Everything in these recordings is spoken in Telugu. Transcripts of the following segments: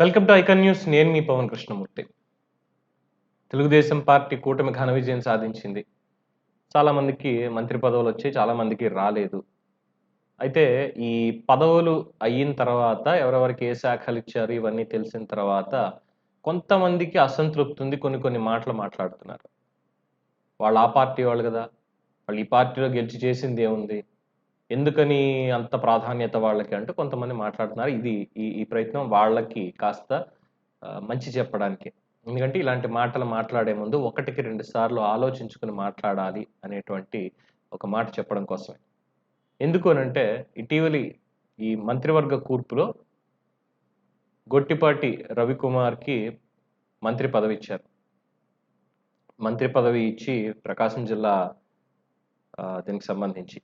Welcome to icon news. నేను మీ పవన్ కృష్ణమూర్తి. తెలుగుదేశం పార్టీ కూటమి ఘన విజయం సాధించింది. చాలామందికి మంత్రి పదవులు వచ్చాయి చాలామందికి రాలేదు. అయితే ఈ పదవులు అయిన తర్వాత ఎవరెవరికి ఏ శాఖలు ఇచ్చారు ఇవన్నీ తెలిసిన తర్వాత కొంతమందికి అసంతృప్తి ఉంది కొన్ని కొన్ని మాటలు మాట్లాడుతున్నారు. వాళ్ళు ఆ పార్టీ వాళ్ళు కదా. వాళ్ళు ఈ పార్టీలో గెలిచి చేసింది ఏముంది? ఎందుకని అంత ప్రాధాన్యత వాళ్ళకి అంటూ కొంతమంది మాట్లాడుతున్నారు. ఇది ఈ ఈ ప్రయత్నం వాళ్ళకి కాస్త మంచి చెప్పడానికి. ఎందుకంటే ఇలాంటి మాటలు మాట్లాడే ముందు ఒకటికి రెండు సార్లు ఆలోచించుకుని మాట్లాడాలి అనేటువంటి ఒక మాట చెప్పడం కోసమే. ఎందుకు అనంటే ఇటీవలి ఈ మంత్రివర్గ కూర్పులో గొట్టిపాటి రవికుమార్కి మంత్రి పదవి ఇచ్చారు. మంత్రి పదవి ఇచ్చి ప్రకాశం జిల్లా దీనికి సంబంధించి.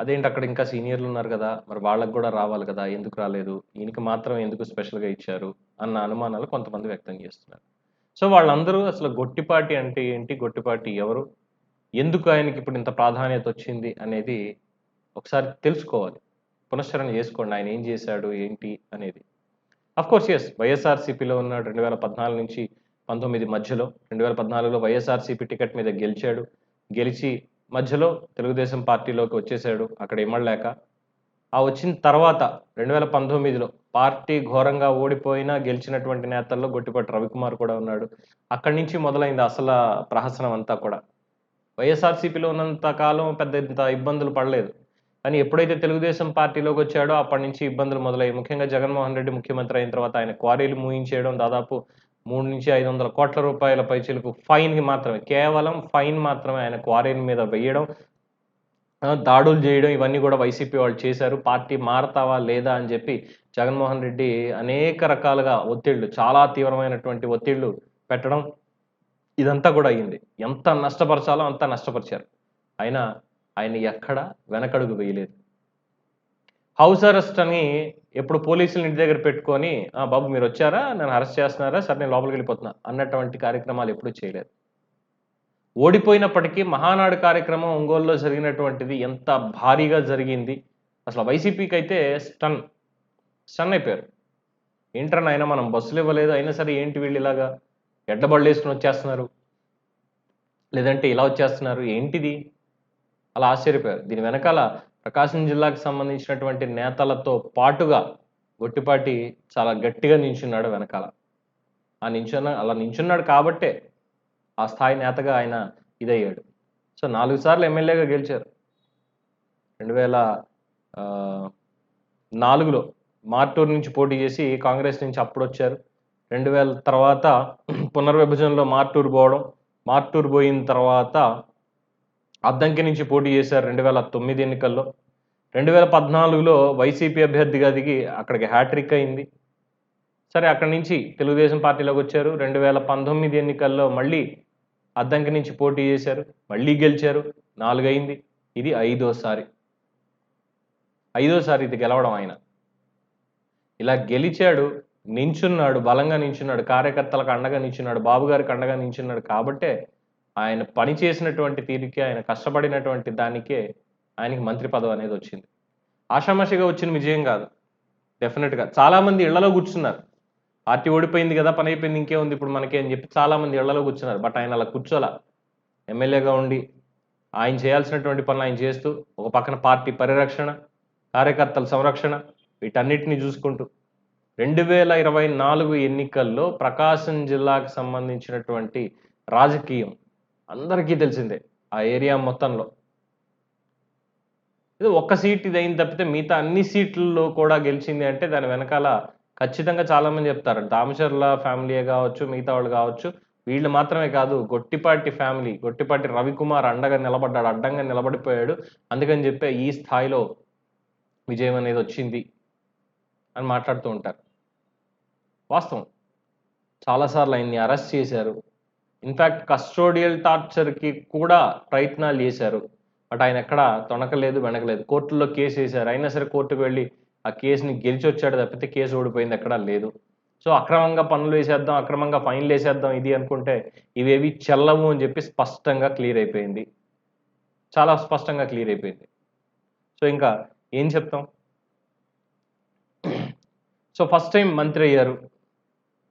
అదేంటి అక్కడ ఇంకా సీనియర్లు ఉన్నారు కదా మరి వాళ్ళకు కూడా రావాలి కదా ఎందుకు రాలేదు ఈయనకి మాత్రం ఎందుకు స్పెషల్గా ఇచ్చారు అన్న అనుమానాలు కొంతమంది వ్యక్తం చేస్తున్నారు. సో వాళ్ళందరూ అసలు గొట్టిపాటి అంటే ఏంటి? గొట్టిపాటి ఎవరు? ఎందుకు ఆయనకి ఇప్పుడు ఇంత ప్రాధాన్యత వచ్చింది అనేది ఒకసారి తెలుసుకోవాలి. పునశ్చరణ చేసుకోండి ఆయన ఏం చేశాడు ఏంటి అనేది. అఫ్ కోర్స్ ఎస్ వైఎస్ఆర్సీపీలో ఉన్న రెండు వేల పద్నాలుగు నుంచి పంతొమ్మిది మధ్యలో రెండు వేల పద్నాలుగులో వైఎస్ఆర్సీపీ టికెట్ మీద గెలిచాడు గెలిచి మధ్యలో తెలుగుదేశం పార్టీలోకి వచ్చేసాడు. అక్కడ ఇమ్మడలేక ఆ వచ్చిన తర్వాత రెండు వేల పంతొమ్మిదిలో పార్టీ ఘోరంగా ఓడిపోయినా గెలిచినటువంటి నేతల్లో గొట్టిపాటి రవికుమార్ కూడా ఉన్నాడు. అక్కడి నుంచి మొదలైంది అసలు ప్రహసనం అంతా కూడా. వైఎస్ఆర్సీపీలో ఉన్నంత కాలం పెద్ద ఇంత ఇబ్బందులు పడలేదు. కానీ ఎప్పుడైతే తెలుగుదేశం పార్టీలోకి వచ్చాడో అప్పటి నుంచి ఇబ్బందులు మొదలయ్యాయి. ముఖ్యంగా జగన్మోహన్ రెడ్డి ముఖ్యమంత్రి అయిన తర్వాత ఆయన క్వారీలు మూయించేయడం దాదాపు మూడు నుంచి ఐదు వందల కోట్ల రూపాయల పైచీలకు ఫైన్కి మాత్రమే. కేవలం ఫైన్ మాత్రమే ఆయన క్వారీల మీద వేయడం దాడులు చేయడం ఇవన్నీ కూడా వైసీపీ వాళ్ళు చేశారు. పార్టీ మారతావా లేదా అని చెప్పి జగన్మోహన్ రెడ్డి అనేక రకాలుగా ఒత్తిళ్ళు చాలా తీవ్రమైనటువంటి ఒత్తిళ్ళు పెట్టడం ఇదంతా కూడా అయ్యింది. ఎంత నష్టపరచాలో అంత నష్టపరిచారు. అయినా ఆయన ఎక్కడ వెనకడుగు వేయలేదు. హౌస్ అరెస్ట్ అని ఎప్పుడు పోలీసులు ఇంటి దగ్గర పెట్టుకొని "ఆ, బాబు మీరు వచ్చారా? నన్ను అరెస్ట్ చేస్తున్నారా? సరే నేను లోపలికి వెళ్ళిపోతున్నా. అన్నటువంటి కార్యక్రమాలు ఎప్పుడూ చేయలేదు. ఓడిపోయినప్పటికీ మహానాడు కార్యక్రమం ఒంగోలులో జరిగినటువంటిది ఎంత భారీగా జరిగింది. అసలు వైసీపీకి అయితే స్టన్ స్టన్ అయిపోయారు. ఏంటన్నా అయినా మనం బస్సులు ఇవ్వలేదు. అయినా సరే ఏంటి వీళ్ళు ఇలాగా ఎడ్డబళ్ళు వేసుకుని వచ్చేస్తున్నారు? లేదంటే ఇలా వచ్చేస్తున్నారు? ఏంటిది? అలా ఆశ్చర్యపోయారు. దీని వెనకాల ప్రకాశం జిల్లాకు సంబంధించినటువంటి నేతలతో పాటుగా గొట్టిపాటి చాలా గట్టిగా నించున్నాడు వెనకాల. ఆ నించున్న అలా నించున్నాడు కాబట్టే ఆ స్థాయి నేతగా ఆయన ఇదయ్యాడు. సో నాలుగు సార్లు ఎమ్మెల్యేగా గెలిచారు. రెండు వేల నాలుగులో మార్టూరు నుంచి పోటీ చేసి కాంగ్రెస్ నుంచి అప్పుడు వచ్చారు రెండు వేల తర్వాత పునర్విభజనలో మార్టూరు పోవడం మార్టూరు పోయిన తర్వాత అద్దంకి నుంచి పోటీ చేశారు రెండు వేల తొమ్మిది ఎన్నికల్లో. రెండు వేల పద్నాలుగులో వైసీపీ అభ్యర్థిగా దిగి అక్కడికి హ్యాట్రిక్ అయింది. సరే అక్కడి నుంచి తెలుగుదేశం పార్టీలోకి వచ్చారు. రెండు వేల పంతొమ్మిది ఎన్నికల్లో మళ్ళీ అద్దంకి నుంచి పోటీ చేశారు. మళ్ళీ గెలిచారు. నాలుగైంది. ఇది ఐదోసారి. ఐదోసారి ఇది గెలవడం ఆయన. ఇలా గెలిచాడు నించున్నాడు బలంగా నించున్నాడు కార్యకర్తలకు అండగా నించున్నాడు బాబు గారికి అండగా నించున్నాడు కాబట్టే ఆయన పని చేసినటువంటి తీరుకి ఆయన కష్టపడినటువంటి దానికే ఆయనకి మంత్రి పదవి అనేది వచ్చింది. ఆషామాషిగా వచ్చిన విజయం కాదు. డెఫినెట్గా చాలామంది ఇళ్ళలో కూర్చున్నారు. పార్టీ ఓడిపోయింది కదా పని అయిపోయింది ఇంకే ఉంది ఇప్పుడు మనకి అని చెప్పి చాలా మంది ఇళ్ళలో కూర్చున్నారు. బట్ ఆయన అలా కూర్చోలా. ఎమ్మెల్యేగా ఉండి ఆయన చేయాల్సినటువంటి పనులు ఆయన చేస్తూ ఒక పక్కన పార్టీ పరిరక్షణ కార్యకర్తల సంరక్షణ వీటన్నిటిని చూసుకుంటూ రెండు వేల ఇరవై నాలుగు ఎన్నికల్లో ప్రకాశం జిల్లాకు సంబంధించినటువంటి రాజకీయం అందరికీ తెలిసిందే ఆ ఏరియా మొత్తంలో. ఇది ఒక్క సీట్ ఇది అయిన తప్పితే మిగతా అన్ని సీట్లలో కూడా గెలిచింది అంటే దాని వెనకాల ఖచ్చితంగా చాలామంది చెప్తారు. దామచర్ల ఫ్యామిలీయే కావచ్చు మిగతా వాళ్ళు కావచ్చు వీళ్ళు మాత్రమే కాదు గొట్టిపాటి ఫ్యామిలీ గొట్టిపాటి రవికుమార్ అండగా నిలబడ్డాడు అడ్డంగా నిలబడిపోయాడు. అందుకని చెప్పే ఈ స్థాయిలో విజయం అనేది వచ్చింది అని మాట్లాడుతూ ఉంటారు. వాస్తవం. చాలాసార్లు ఆయన్ని అరెస్ట్ చేశారు. ఇన్ఫ్యాక్ట్ కస్టోడియల్ టార్చర్కి కూడా ప్రయత్నాలు చేశారు. బట్ ఆయన ఎక్కడ తొనకలేదు వెనకలేదు. కోర్టులో కేసు వేశారు. అయినా సరే కోర్టుకు వెళ్ళి ఆ కేసుని గెలిచి వచ్చాడు తప్పితే కేసు ఓడిపోయింది ఎక్కడా లేదు. సో అక్రమంగా పనులు వేసేద్దాం అక్రమంగా ఫైన్లు వేసేద్దాం ఇది అనుకుంటే ఇవేవి చెల్లవు అని చెప్పి స్పష్టంగా క్లియర్ అయిపోయింది. చాలా స్పష్టంగా క్లియర్ అయిపోయింది. సో ఇంకా ఏం చెప్తాం? సో ఫస్ట్ టైం మంత్రి అయ్యారు.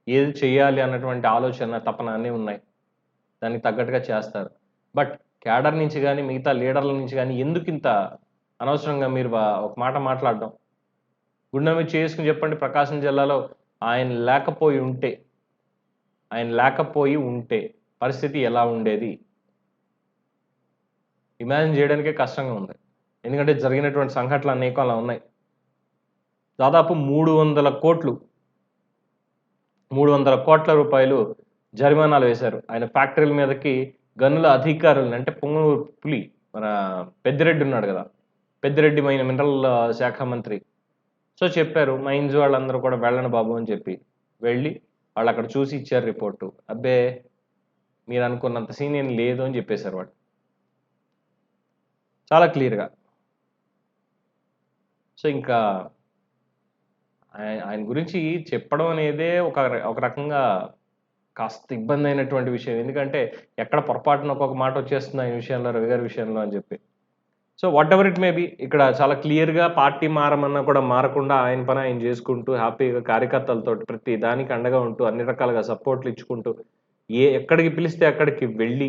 ఏది చేయాలి అన్నటువంటి ఆలోచన తపన అన్నీ ఉన్నాయి. దానికి తగ్గట్టుగా చేస్తారు. బట్ క్యాడర్ నుంచి కానీ మిగతా లీడర్ల నుంచి కానీ ఎందుకు ఇంత అనవసరంగా మీరు ఒక మాట మాట్లాడడం? గుండె మీద చేసుకుని చెప్పండి ప్రకాశం జిల్లాలో ఆయన లేకపోయి ఉంటే ఆయన లేకపోయి ఉంటే పరిస్థితి ఎలా ఉండేది? ఇమాజిన్ చేయడానికే కష్టంగా ఉంది. ఎందుకంటే జరిగినటువంటి సంఘటనలు అనేకం అలా ఉన్నాయి. దాదాపు మూడు వందల కోట్లు మూడు వందల కోట్ల రూపాయలు జరిమానాలు వేశారు. ఆయన ఫ్యాక్టరీల మీదకి గనుల అధికారులను అంటే పొంగనూరు పులి మన పెద్దిరెడ్డి ఉన్నాడు కదా పెద్దిరెడ్డి మైన మినరల్ శాఖ మంత్రి. సో చెప్పారు మైన్స్ వాళ్ళందరూ కూడా వెళ్ళను బాబు అని చెప్పి. వెళ్ళి వాళ్ళు అక్కడ చూసి ఇచ్చారు రిపోర్టు. అబ్బే మీరు అనుకున్నంత సీన్ ఏం లేదు అని చెప్పేశారు వాడు చాలా క్లియర్గా. సో ఇంకా ఆయన ఆయన గురించి చెప్పడం అనేదే ఒక ఒక రకంగా కాస్త ఇబ్బంది అయినటువంటి విషయం. ఎందుకంటే ఎక్కడ పొరపాటున ఒక్కొక్క మాట వచ్చేస్తుంది ఈ విషయంలో రవి గారి విషయంలో అని చెప్పి. So whatever it may be ఇక్కడ చాలా క్లియర్గా పార్టీ మారమన్నా కూడా మారకుండా ఆయన పని ఆయన చేసుకుంటూ హ్యాపీగా కార్యకర్తలతో ప్రతి దానికి అండగా ఉంటూ అన్ని రకాలుగా సపోర్ట్లు ఇచ్చుకుంటూ ఏ ఎక్కడికి పిలిస్తే అక్కడికి వెళ్ళి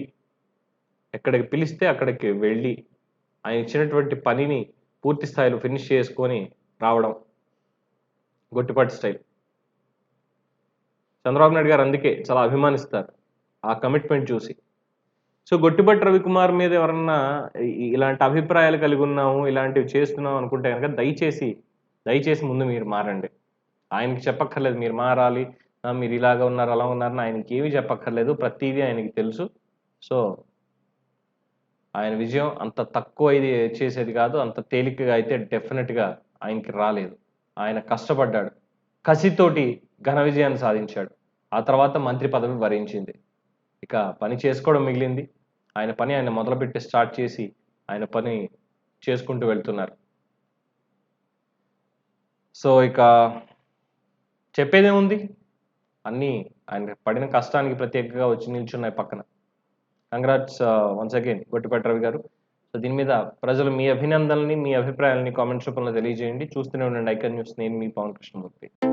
ఎక్కడికి పిలిస్తే అక్కడికి వెళ్ళి ఆయన ఇచ్చినటువంటి పనిని పూర్తి స్థాయిలో ఫినిష్ చేసుకొని రావడం గొట్టిపాటి స్టైల్ చంద్రబాబు నాయుడు గారు అందుకే చాలా అభిమానిస్తారు ఆ కమిట్మెంట్ చూసి. సో గొట్టిపట్టి రవికుమార్ మీద ఎవరన్నా ఇలాంటి అభిప్రాయాలు కలిగి ఉన్నాము ఇలాంటివి చేస్తున్నాం అనుకుంటే కనుక దయచేసి దయచేసి ముందు మీరు మారండి. ఆయనకి చెప్పక్కర్లేదు మీరు మారాలి. మీరు ఇలాగా ఉన్నారు అలా ఉన్నారని ఆయనకి ఏమీ చెప్పక్కర్లేదు. ప్రతిదీ ఆయనకి తెలుసు. సో ఆయన విజయం అంత తక్కువ ఇది చేసేది కాదు అంత తేలికగా అయితే డెఫినెట్గా ఆయనకి రాలేదు. ఆయన కష్టపడ్డాడు. కసితోటి ఘన విజయాన్ని సాధించాడు. ఆ తర్వాత మంత్రి పదవి వరించింది. ఇక పని చేసుకోవడం మిగిలింది. ఆయన పని ఆయన మొదలుపెట్టి స్టార్ట్ చేసి ఆయన పని చేసుకుంటూ వెళ్తున్నారు. సో ఇక చెప్పేదేముంది? అన్నీ ఆయన పడిన కష్టానికి ప్రత్యేకంగా వచ్చి నిల్చున్నాయి పక్కన. Congrats once again Gottipati Ravi గారు. సో దీని మీద ప్రజలు మీ అభినందనల్ని మీ అభిప్రాయాలని కామెంట్స్ రూపంలో తెలియజేయండి. చూస్తూనే ఉండండి ఐకన్ న్యూస్. నేను మీ పవన్ కృష్ణమూర్తి.